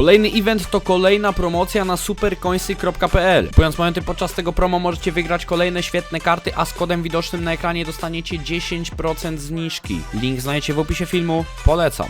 Kolejny event to kolejna promocja na supercoinsy.pl. Kupując momenty podczas tego promo możecie wygrać kolejne świetne karty, a z kodem widocznym na ekranie dostaniecie 10% zniżki. Link znajdziecie w opisie filmu. Polecam.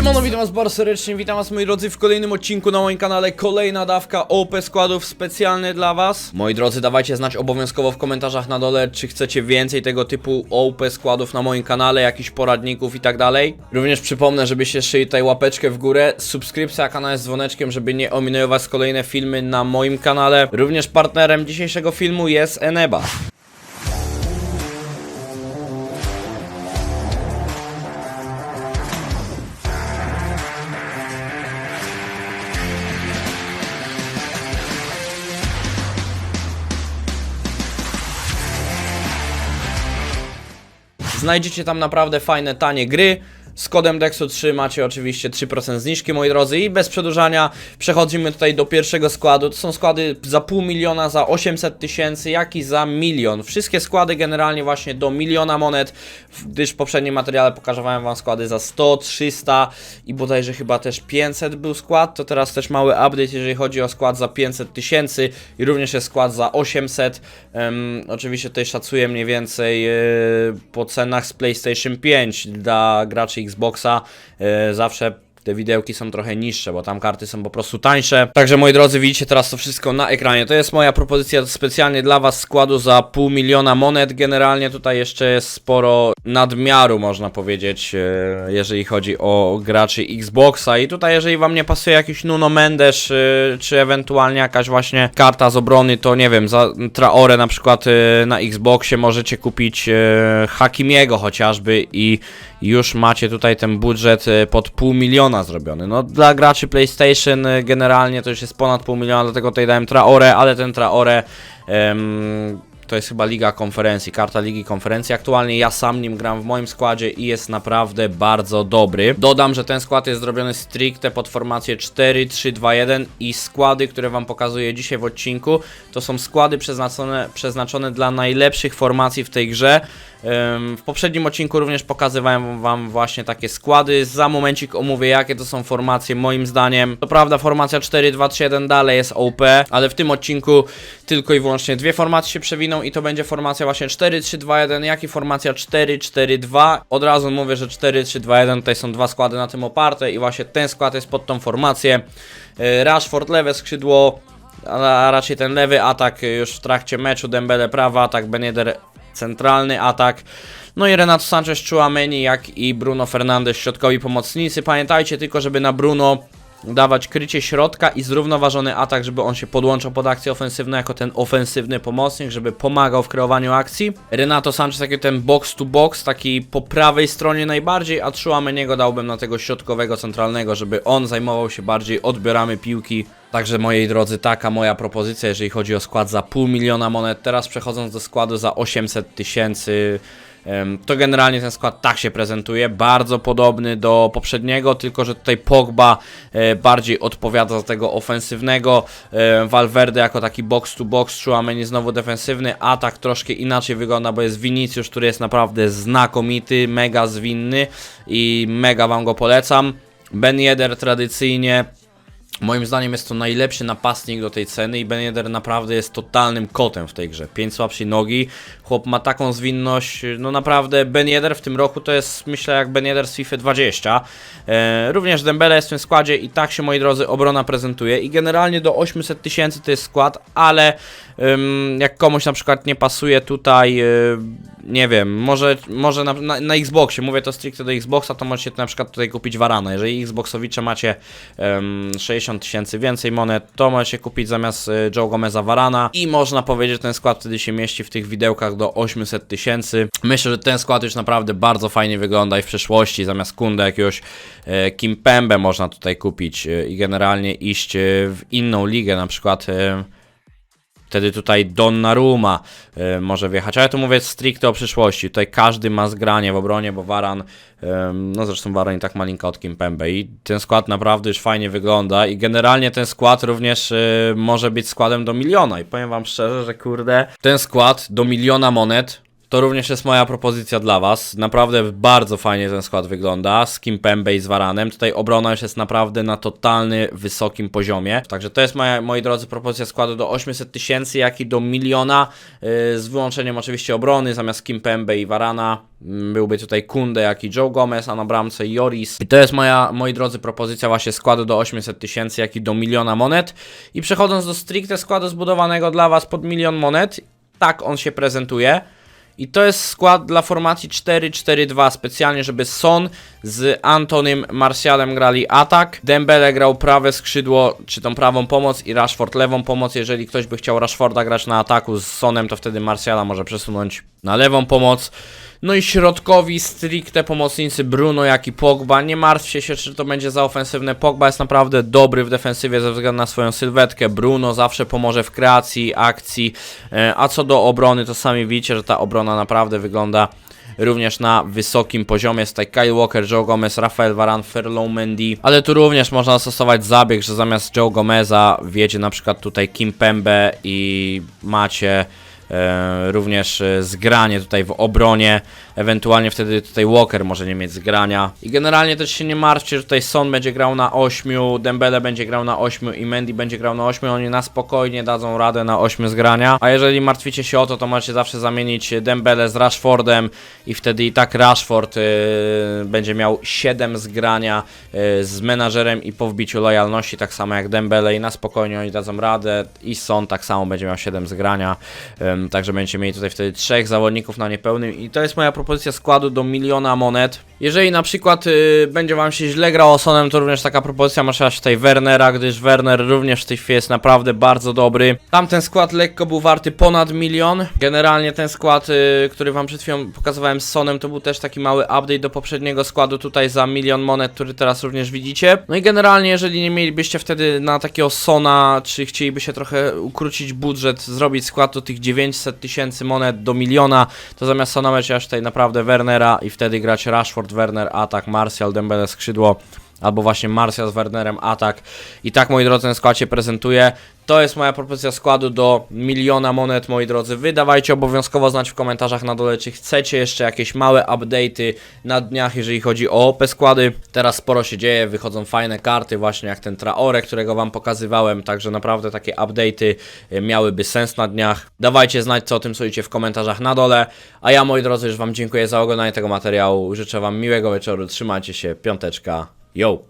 Siemano, witam was bardzo serdecznie, witam was moi drodzy w kolejnym odcinku na moim kanale. Kolejna dawka OP składów specjalny dla was. Moi drodzy, dawajcie znać obowiązkowo w komentarzach na dole, czy chcecie więcej tego typu OP składów na moim kanale, jakichś poradników i tak dalej. Również przypomnę, żebyście szyli tutaj łapeczkę w górę, subskrypcja kanału z dzwoneczkiem, żeby nie ominęły was kolejne filmy na moim kanale. Również partnerem dzisiejszego filmu jest Eneba Znajdziecie tam naprawdę fajne, tanie gry. Z kodem DEXU3 macie oczywiście 3% zniżki, moi drodzy. I bez przedłużania przechodzimy tutaj do pierwszego składu. To są składy za pół miliona, za 800 tysięcy, jak i za milion. Wszystkie składy generalnie właśnie do miliona monet, gdyż w poprzednim materiale pokazywałem wam składy za 100, 300 i bodajże chyba też 500 był skład. To teraz też mały update, jeżeli chodzi o skład za 500 tysięcy i również jest skład za 800. Em, oczywiście tutaj szacuję mniej więcej e, po cenach z PlayStation 5 dla graczy Xboxa. E, zawsze te widełki są trochę niższe, bo tam karty są po prostu tańsze. Także moi drodzy, widzicie teraz to wszystko na ekranie. To jest moja propozycja specjalnie dla Was składu za pół miliona monet. Generalnie tutaj jeszcze jest sporo nadmiaru, można powiedzieć, e, jeżeli chodzi o graczy Xboxa. I tutaj, jeżeli Wam nie pasuje jakiś Nuno Mendes, e, czy ewentualnie jakaś właśnie karta z obrony, to nie wiem, za Traore na przykład e, na Xboxie możecie kupić Hakimiego chociażby i już macie tutaj ten budżet pod pół miliona zrobiony. No dla graczy PlayStation e, generalnie to już jest ponad pół miliona, dlatego tutaj dałem Traore, ale ten Traore em, to jest chyba Liga Konferencji, karta Ligi Konferencji. Aktualnie ja sam nim gram w moim składzie i jest naprawdę bardzo dobry. Dodam, że ten skład jest zrobiony stricte pod formację 4-3-2-1 i składy, które Wam pokazuję dzisiaj w odcinku, to są składy przeznaczone, przeznaczone dla najlepszych formacji w tej grze. W poprzednim odcinku również pokazywałem Wam właśnie takie składy. Za momencik omówię, jakie to są formacje moim zdaniem. To prawda, formacja 4-2-3-1 dalej jest OP, ale w tym odcinku tylko i wyłącznie dwie formacje się przewiną i to będzie formacja właśnie 4-3-2-1, jak i formacja 4-4-2. Od razu mówię, że 4-3-2-1 tutaj są dwa składy na tym oparte i właśnie ten skład jest pod tą formację. Yy, Rashford lewe skrzydło, a raczej ten lewy atak już w trakcie meczu, Dembele prawa atak, Ben Yedder centralny atak. No i Renato Sanchez, Chouameni, jak i Bruno Fernandes, środkowi pomocnicy. Pamiętajcie tylko, żeby na Bruno dawać krycie środka i zrównoważony atak, żeby on się podłączał pod akcję ofensywną jako ten ofensywny pomocnik, żeby pomagał w kreowaniu akcji. Renato Sanchez taki ten box to box, taki po prawej stronie najbardziej, a Chouameniego dałbym na tego środkowego centralnego, żeby on zajmował się bardziej odbiorami piłki. Także moi drodzy, taka moja propozycja, jeżeli chodzi o skład za pół miliona monet. Teraz przechodząc do składu za 800 tysięcy. To generalnie ten skład tak się prezentuje, bardzo podobny do poprzedniego, tylko że tutaj Pogba e, bardziej odpowiada za tego ofensywnego, e, Valverde jako taki box to box, Chouameni znowu defensywny, atak troszkę inaczej wygląda, bo jest Vinicius, który jest naprawdę znakomity, mega zwinny i mega Wam go polecam. Ben Yedder tradycyjnie Moim zdaniem jest to najlepszy napastnik do tej ceny i Ben naprawdę jest totalnym kotem w tej grze. 5 słabszej nogi, chłop ma taką zwinność, no naprawdę Ben w tym roku to jest myślę jak Ben z FIFA 20. E, również Dembele jest w tym składzie i tak się moi drodzy obrona prezentuje i generalnie do 800 tysięcy to jest skład, ale ym, jak komuś na przykład nie pasuje tutaj, y, nie wiem, może, może na, na, na Xboxie, mówię to stricte do Xboxa, to możecie na przykład tutaj kupić Varana. Jeżeli Xboxowicze macie ym, 60 tysięcy więcej monet, to możecie kupić zamiast y, Joe Gomeza Varana i można powiedzieć, że ten skład wtedy się mieści w tych widełkach do 800 tysięcy. Myślę, że ten skład już naprawdę bardzo fajnie wygląda i w przyszłości zamiast Kunda jakiegoś e, Kimpembe można tutaj kupić e, i generalnie iść e, w inną ligę, na przykład Wtedy tutaj Donnarumma y, może wjechać, ale tu mówię stricte o przyszłości. Tutaj każdy ma zgranie w obronie, bo Varan, ym, no zresztą Varan i tak ma linka od Kimpembe i ten skład naprawdę już fajnie wygląda. I generalnie ten skład również y, może być składem do miliona. I powiem wam szczerze, że kurde, ten skład do miliona monet to również jest moja propozycja dla Was. Naprawdę bardzo fajnie ten skład wygląda z Kimpembe i z Varanem. Tutaj obrona już jest naprawdę na totalny, wysokim poziomie. Także to jest moja, moi drodzy, propozycja składu do 800 tysięcy, jak i do miliona, yy, z wyłączeniem oczywiście obrony, zamiast Kimpembe i Varana. mm, Byłby tutaj Kunde, jak i Joe Gomez, a na bramce Joris. I to jest moja, moi drodzy, propozycja właśnie składu do 800 tysięcy, jak i do miliona monet. I przechodząc do stricte składu zbudowanego dla Was pod milion monet, tak on się prezentuje. I to jest skład dla formacji 4-4-2, specjalnie żeby Son z Antonym Martialem grali atak, Dembele grał prawe skrzydło, czy tą prawą pomoc i Rashford lewą pomoc. Jeżeli ktoś by chciał Rashforda grać na ataku z Sonem, to wtedy Martiala może przesunąć na lewą pomoc. No i środkowi stricte pomocnicy Bruno, jak i Pogba. Nie martwcie się, czy to będzie za ofensywne. Pogba jest naprawdę dobry w defensywie ze względu na swoją sylwetkę. Bruno zawsze pomoże w kreacji, akcji. E, A co do obrony, to sami widzicie, że ta obrona naprawdę wygląda również na wysokim poziomie. Jest tutaj Kyle Walker, Joe Gomez, Rafael Varane, Ferlow Mendy. Ale tu również można stosować zabieg, że zamiast Joe Gomeza wjedzie na przykład tutaj Kim Pembe i macie również e, zgranie tutaj w obronie, ewentualnie wtedy tutaj Walker może nie mieć zgrania. I generalnie też się nie martwcie, że tutaj Son będzie grał na 8, Dembele będzie grał na 8 i Mendy będzie grał na 8, oni na spokojnie dadzą radę na 8 zgrania. A jeżeli martwicie się o to, to możecie zawsze zamienić Dembele z Rashfordem i wtedy i tak Rashford e, będzie miał 7 zgrania e, z menadżerem i po wbiciu lojalności, tak samo jak Dembele i na spokojnie oni dadzą radę i Son tak samo będzie miał 7 zgrania. Ym, Także będziecie mieli tutaj wtedy trzech zawodników na niepełnym i to jest moja propozycja składu do miliona monet. Jeżeli na przykład y, będzie wam się źle grało Sonem, to również taka propozycja masz tutaj Wernera, gdyż Werner również w tej chwili jest naprawdę bardzo dobry. Tamten skład lekko był warty ponad milion. Generalnie ten skład, y, który wam przed chwilą pokazywałem z Sonem, to był też taki mały update do poprzedniego składu tutaj za milion monet, który teraz również widzicie. No i generalnie, jeżeli nie mielibyście wtedy na takiego Sona, czy chcielibyście trochę ukrócić budżet, zrobić skład do tych 900 tysięcy monet do miliona, to zamiast Sona macie aż tutaj naprawdę Wernera i wtedy grać Rashford, Werner, atak, Martial, Dembele, skrzydło. Albo właśnie Martial z Wernerem, atak. I tak, moi drodzy, ten skład się prezentuje. To jest moja propozycja składu do miliona monet, moi drodzy. Wy dawajcie obowiązkowo znać w komentarzach na dole, czy chcecie jeszcze jakieś małe update'y na dniach, jeżeli chodzi o OP składy. Teraz sporo się dzieje, wychodzą fajne karty, właśnie jak ten Traore, którego wam pokazywałem. Także naprawdę takie update'y y, miałyby sens na dniach. Dawajcie znać, co o tym sądzicie w komentarzach na dole. A ja, moi drodzy, już wam dziękuję za oglądanie tego materiału. Życzę wam miłego wieczoru, trzymajcie się, piąteczka. Yo!